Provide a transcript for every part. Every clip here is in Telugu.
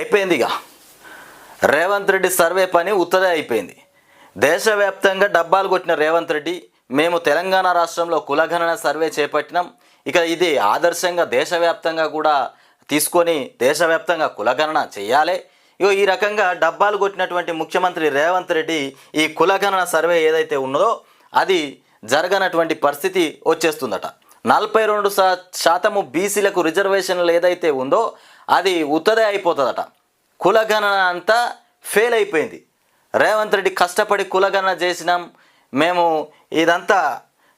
అయిపోయింది ఇక రేవంత్ రెడ్డి సర్వే పని ఉత్తరే అయిపోయింది. దేశవ్యాప్తంగా డబ్బాలు కొట్టిన రేవంత్ రెడ్డి మేము తెలంగాణ రాష్ట్రంలో కులగణన సర్వే చేపట్టినాం. ఇక ఇది ఆదర్శంగా దేశవ్యాప్తంగా కూడా తీసుకొని దేశవ్యాప్తంగా కులగణన చేయాలి. ఇగో ఈ రకంగా డబ్బాలు కొట్టినటువంటి ముఖ్యమంత్రి రేవంత్ రెడ్డి ఈ కులగణన సర్వే ఏదైతే ఉన్నదో అది జరగనటువంటి పరిస్థితి వచ్చేస్తుందట. నలభై రెండు శా శాతము బీసీలకు రిజర్వేషన్లు ఏదైతే ఉందో అది ఉత్తదే అయిపోతుందట. కులగణన అంతా ఫెయిల్ అయిపోయింది. రేవంత్ రెడ్డి కష్టపడి కులగణన చేసినాం మేము ఇదంతా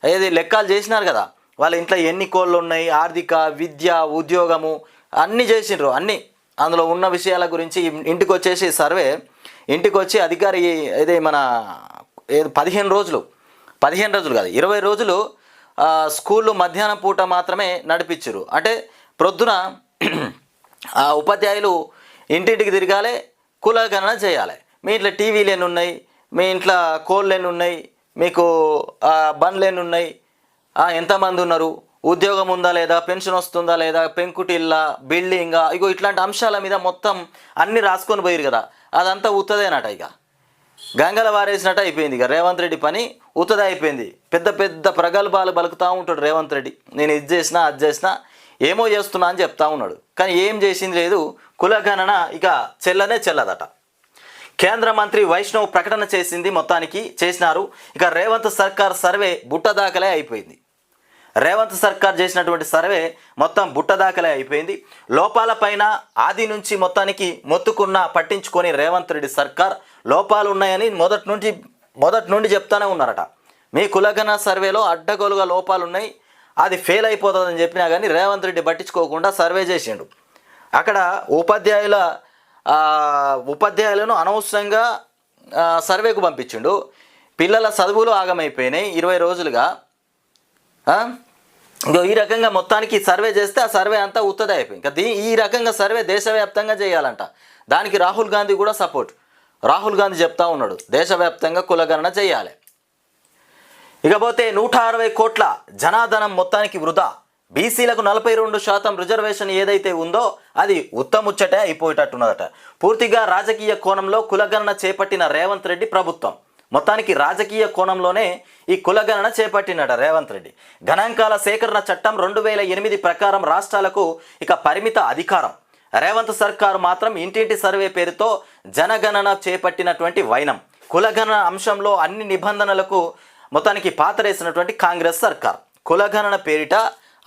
ఏది లెక్కలు చేసినారు కదా వాళ్ళ ఇంట్లో ఎన్ని కోళ్ళు ఉన్నాయి ఆర్థిక విద్య ఉద్యోగము అన్నీ చేసిండ్రు అన్నీ. అందులో ఉన్న విషయాల గురించి ఇంటికి వచ్చేసి సర్వే ఇంటికి వచ్చి అధికారి ఇది మన ఏది పదిహేను రోజులు పదిహేను రోజులు కాదు ఇరవై రోజులు స్కూళ్ళు మధ్యాహ్నం పూట మాత్రమే నడిపించరు. అంటే ప్రొద్దున ఆ ఉపాధ్యాయులు ఇంటింటికి తిరగాలి కులగణన చేయాలి. మీ ఇంట్లో టీవీలు ఎన్ని ఉన్నాయి మీ ఇంట్లో కోళ్ళు ఎన్ని ఉన్నాయి మీకు బండ్లు ఎన్ని ఉన్నాయి ఎంతమంది ఉన్నారు? ఉద్యోగం ఉందా లేదా? పెన్షన్ వస్తుందా లేదా? పెంకుటిల్లా బిల్డింగా ఇగో ఇట్లాంటి అంశాల మీద మొత్తం అన్నీ రాసుకొని పోయారు కదా. అదంతా ఉత్తదేనట ఇక గంగల వారేసినట్టు అయిపోయింది. ఇక రేవంత్ రెడ్డి పని ఉత్తదా అయిపోయింది. పెద్ద పెద్ద ప్రగల్భాలు బలుకుతూ ఉంటాడు రేవంత్ రెడ్డి. నేను ఇది చేసినా అది చేసినా ఏమో చేస్తున్నా అని చెప్తా ఉన్నాడు. కానీ ఏం చేసింది లేదు. కులగణన ఇక చెల్లనే చెల్లదట. కేంద్ర మంత్రి వైష్ణవ్ ప్రకటన చేసింది మొత్తానికి చేసినారు. ఇక రేవంత్ సర్కార్ సర్వే బుట్ట దాఖలే అయిపోయింది. రేవంత్ సర్కార్ చేసినటువంటి సర్వే మొత్తం బుట్టదాఖలే అయిపోయింది. లోపాలపైన ఆది నుంచి మొత్తానికి మొత్తుకున్న పట్టించుకొని రేవంత్ రెడ్డి సర్కార్ లోపాలు ఉన్నాయని మొదటి నుండి మొదటి నుండి చెప్తానే ఉన్నారట. మీ కులగణ సర్వేలో అడ్డగోలుగా లోపాలు ఉన్నాయి. అది ఫెయిల్ అయిపోతుందని చెప్పినా కానీ రేవంత్ రెడ్డి పట్టించుకోకుండా సర్వే చేసిండు. అక్కడ ఉపాధ్యాయుల ఉపాధ్యాయులను అనవసరంగా సర్వేకు పంపించిండు. పిల్లల చదువులు ఆగమైపోయినాయి. ఇరవై రోజులుగా ఇంకో ఈ రకంగా మొత్తానికి సర్వే చేస్తే ఆ సర్వే అంతా ఉత్తదే అయిపోయింది. ఇంకా ఈ రకంగా సర్వే దేశవ్యాప్తంగా చేయాలంట. దానికి రాహుల్ గాంధీ కూడా సపోర్ట్. రాహుల్ గాంధీ చెప్తా ఉన్నాడు దేశవ్యాప్తంగా కులగణన చేయాలి. ఇకపోతే నూట అరవై కోట్ల జనాధనం మొత్తానికి వృధా. బీసీలకు నలభై రెండు శాతం రిజర్వేషన్ ఏదైతే ఉందో అది ఉత్తముచ్చటే అయిపోయేటట్టున్నదట. పూర్తిగా రాజకీయ కోణంలో కులగణన చేపట్టిన రేవంత్ రెడ్డి ప్రభుత్వం. మొత్తానికి రాజకీయ కోణంలోనే ఈ కులగణన చేపట్టినట రేవంత్ రెడ్డి. గణాంకాల సేకరణ చట్టం రెండు వేల ఎనిమిది ప్రకారం రాష్ట్రాలకు ఇక పరిమిత అధికారం. రేవంత్ సర్కారు మాత్రం ఇంటింటి సర్వే పేరుతో జనగణన చేపట్టినటువంటి వైనం. కులగణన అంశంలో అన్ని నిబంధనలకు మొత్తానికి పాతరేసినటువంటి కాంగ్రెస్ సర్కార్. కులగణన పేరిట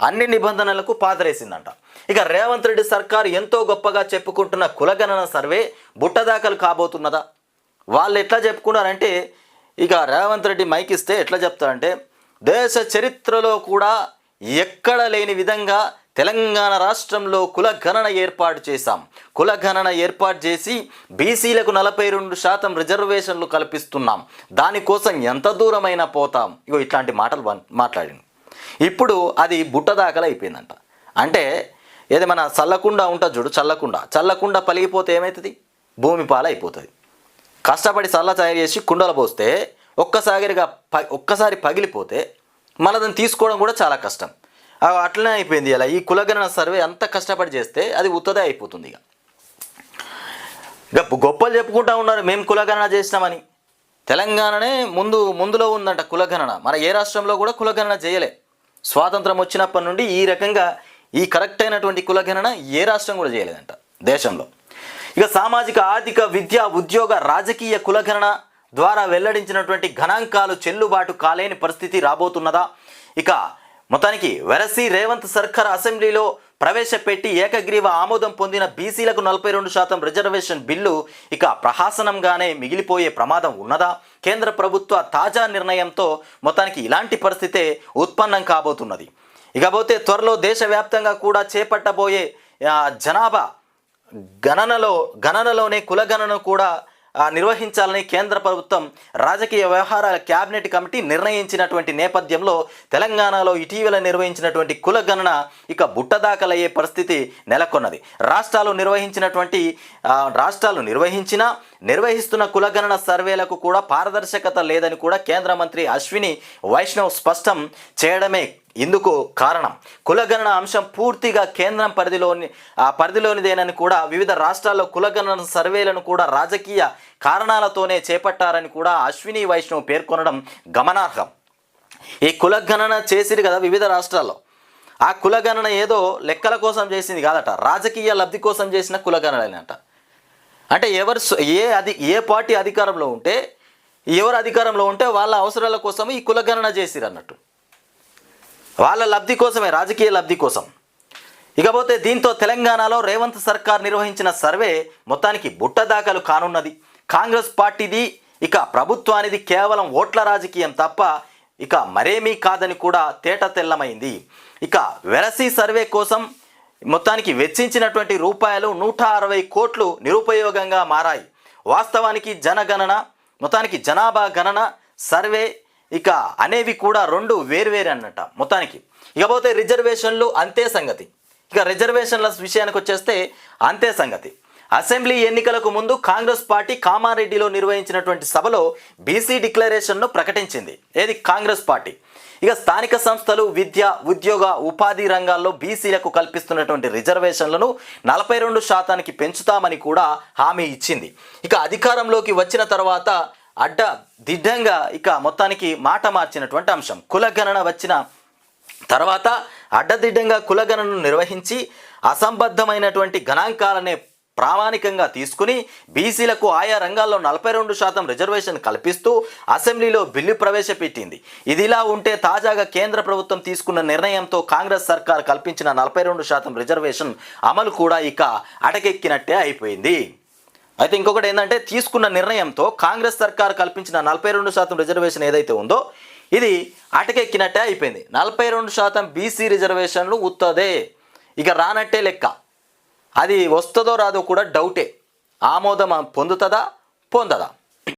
అన్ని నిబంధనలకు పాతరేసిందంట. ఇక రేవంత్ రెడ్డి సర్కారు ఎంతో గొప్పగా చెప్పుకుంటున్న కులగణన సర్వే బుట్టదాఖలు కాబోతున్నదా? వాళ్ళు ఎట్లా చెప్పుకున్నారంటే ఇక రేవంత్ రెడ్డి మైక్ ఇస్తే ఎట్లా చెప్తారంటే దేశ చరిత్రలో కూడా ఎక్కడ లేని విధంగా తెలంగాణ రాష్ట్రంలో కుల గణన ఏర్పాటు చేశాం. కుల గణన ఏర్పాటు చేసి బీసీలకు నలభై రెండు శాతం రిజర్వేషన్లు కల్పిస్తున్నాం. దానికోసం ఎంత దూరమైనా పోతాం. ఇగో ఇట్లాంటి మాటలు మాట్లాడింది ఇప్పుడు అది బుట్టదాకలు అయిపోయిందంట. అంటే ఏది మన చల్లకుండా ఉంటుంది చూడు చల్లకుండా. చల్లకుండా పలిగిపోతే ఏమవుతుంది భూమి పాలైపోతుంది. అయిపోతుంది కష్టపడి సల్ల తయారు చేసి కుండలు పోస్తే ఒక్కసారిగా ప ఒక్కసారి పగిలిపోతే మళ్ళీ దాన్ని తీసుకోవడం కూడా చాలా కష్టం. అట్లనే అయిపోయింది ఇలా. ఈ కులగణన సర్వే అంత కష్టపడి చేస్తే అది ఉత్తదే అయిపోతుంది ఇక. ఇక గొప్పలు చెప్పుకుంటా ఉన్నారు మేము కులగణన చేసినామని. తెలంగాణనే ముందు ముందులో ఉందంట కులగణన. మన ఏ రాష్ట్రంలో కూడా కులగణన చేయలే. స్వాతంత్రం వచ్చినప్పటి నుండి ఈ రకంగా ఈ కరెక్ట్ అయినటువంటి కులగణన ఏ రాష్ట్రం కూడా చేయలేదంట దేశంలో. ఇక సామాజిక ఆర్థిక విద్య ఉద్యోగ రాజకీయ కులగణన ద్వారా వెల్లడించినటువంటి గణాంకాలు చెల్లుబాటు కాలేని పరిస్థితి రాబోతున్నదా? ఇక మొత్తానికి వెరసి రేవంత్ సర్కార్ అసెంబ్లీలో ప్రవేశపెట్టి ఏకగ్రీవ ఆమోదం పొందిన బీసీలకు నలభై రెండు శాతం రిజర్వేషన్ బిల్లు ఇక ప్రహాసనంగానే మిగిలిపోయే ప్రమాదం ఉన్నదా? కేంద్ర ప్రభుత్వ తాజా నిర్ణయంతో మొత్తానికి ఇలాంటి పరిస్థితే ఉత్పన్నం కాబోతున్నది. ఇకపోతే త్వరలో దేశవ్యాప్తంగా కూడా చేపట్టబోయే జనాభా గణనలో గణనలోనే కులగణన కూడా నిర్వహించాలని కేంద్ర ప్రభుత్వం రాజకీయ వ్యవహారాల క్యాబినెట్ కమిటీ నిర్ణయించినటువంటి నేపథ్యంలో తెలంగాణలో ఇటీవల నిర్వహించినటువంటి కులగణన ఇక బుట్టదాఖలయ్యే పరిస్థితి నెలకొన్నది. రాష్ట్రాలు నిర్వహించినటువంటి రాష్ట్రాలు నిర్వహించిన నిర్వహిస్తున్న కులగణన సర్వేలకు కూడా పారదర్శకత లేదని కూడా కేంద్ర మంత్రి అశ్విని వైష్ణవ్ స్పష్టం చేయడమే ఇందుకు కారణం. కులగణన అంశం పూర్తిగా కేంద్రం పరిధిలోని ఆ పరిధిలోనిదేనని కూడా వివిధ రాష్ట్రాల్లో కులగణన సర్వేలను కూడా రాజకీయ కారణాలతోనే చేపట్టారని కూడా అశ్విని వైష్ణవ్ పేర్కొనడం గమనార్హం. ఈ కులగణన చేసిరు కదా వివిధ రాష్ట్రాల్లో. ఆ కులగణన ఏదో లెక్కల కోసం చేసింది కాదట. రాజకీయ లబ్ధి కోసం చేసిన కులగణనట అంటే ఎవరు ఏ అది ఏ పార్టీ అధికారంలో ఉంటే ఎవరు అధికారంలో ఉంటే వాళ్ళ అవసరాల కోసం ఈ కులగణన చేసిరు అన్నట్టు వాళ్ళ లబ్ధి కోసమే రాజకీయ లబ్ధి కోసం. ఇకపోతే దీంతో తెలంగాణలో రేవంత్ సర్కార్ నిర్వహించిన సర్వే మొత్తానికి బుట్ట దాఖలు కానున్నది. కాంగ్రెస్ పార్టీది ఇక ప్రభుత్వానిది కేవలం ఓట్ల రాజకీయం తప్ప ఇక మరేమీ కాదని కూడా తేట తెల్లమైంది. ఇక వెరసి సర్వే కోసం మొత్తానికి వెచ్చించినటువంటి రూపాయలు నూట అరవై కోట్లు నిరుపయోగంగా మారాయి. వాస్తవానికి జనగణన మొత్తానికి జనాభా గణన సర్వే ఇక అనేవి కూడా రెండు వేరువేరు అన్నట మొత్తానికి. ఇకపోతే రిజర్వేషన్లు అంతే సంగతి. ఇక రిజర్వేషన్ల విషయానికి వచ్చేస్తే అంతే సంగతి. అసెంబ్లీ ఎన్నికలకు ముందు కాంగ్రెస్ పార్టీ కామారెడ్డిలో నిర్వహించినటువంటి సభలో బీసీ డిక్లరేషన్ను ప్రకటించింది. ఏది? కాంగ్రెస్ పార్టీ. ఇక స్థానిక సంస్థలు విద్య ఉద్యోగ ఉపాధి రంగాల్లో బీసీలకు కల్పిస్తున్నటువంటి రిజర్వేషన్లను నలభై రెండు శాతానికి పెంచుతామని కూడా హామీ ఇచ్చింది. ఇక అధికారంలోకి వచ్చిన తర్వాత అడ్డ దిడ్డంగా ఇక మొత్తానికి మాట మార్చినటువంటి అంశం. కులగణన వచ్చిన తర్వాత అడ్డదిడ్డంగా కులగణనను నిర్వహించి అసంబద్ధమైనటువంటి గణాంకాలనే ప్రామాణికంగా తీసుకుని బీసీలకు ఆయా రంగాల్లో నలభై రెండు శాతం రిజర్వేషన్ కల్పిస్తూ అసెంబ్లీలో బిల్లు ప్రవేశపెట్టింది. ఇదిలా ఉంటే తాజాగా కేంద్ర ప్రభుత్వం తీసుకున్న నిర్ణయంతో కాంగ్రెస్ సర్కార్ కల్పించిన నలభై రెండు శాతం రిజర్వేషన్ అమలు కూడా ఇక అటకెక్కినట్టే అయిపోయింది. అయితే ఇంకొకటి ఏంటంటే తీసుకున్న నిర్ణయంతో కాంగ్రెస్ సర్కార్ కల్పించిన నలభై రెండు శాతం రిజర్వేషన్ ఏదైతే ఉందో ఇది అటకెక్కినట్టే అయిపోయింది. నలభై రెండు శాతం బీసీ రిజర్వేషన్లు ఉత్తదే. ఇక రానట్టే లెక్క. అది వస్తుందో రాదో కూడా డౌటే. ఆమోదం పొందుతుందా? పొందదా?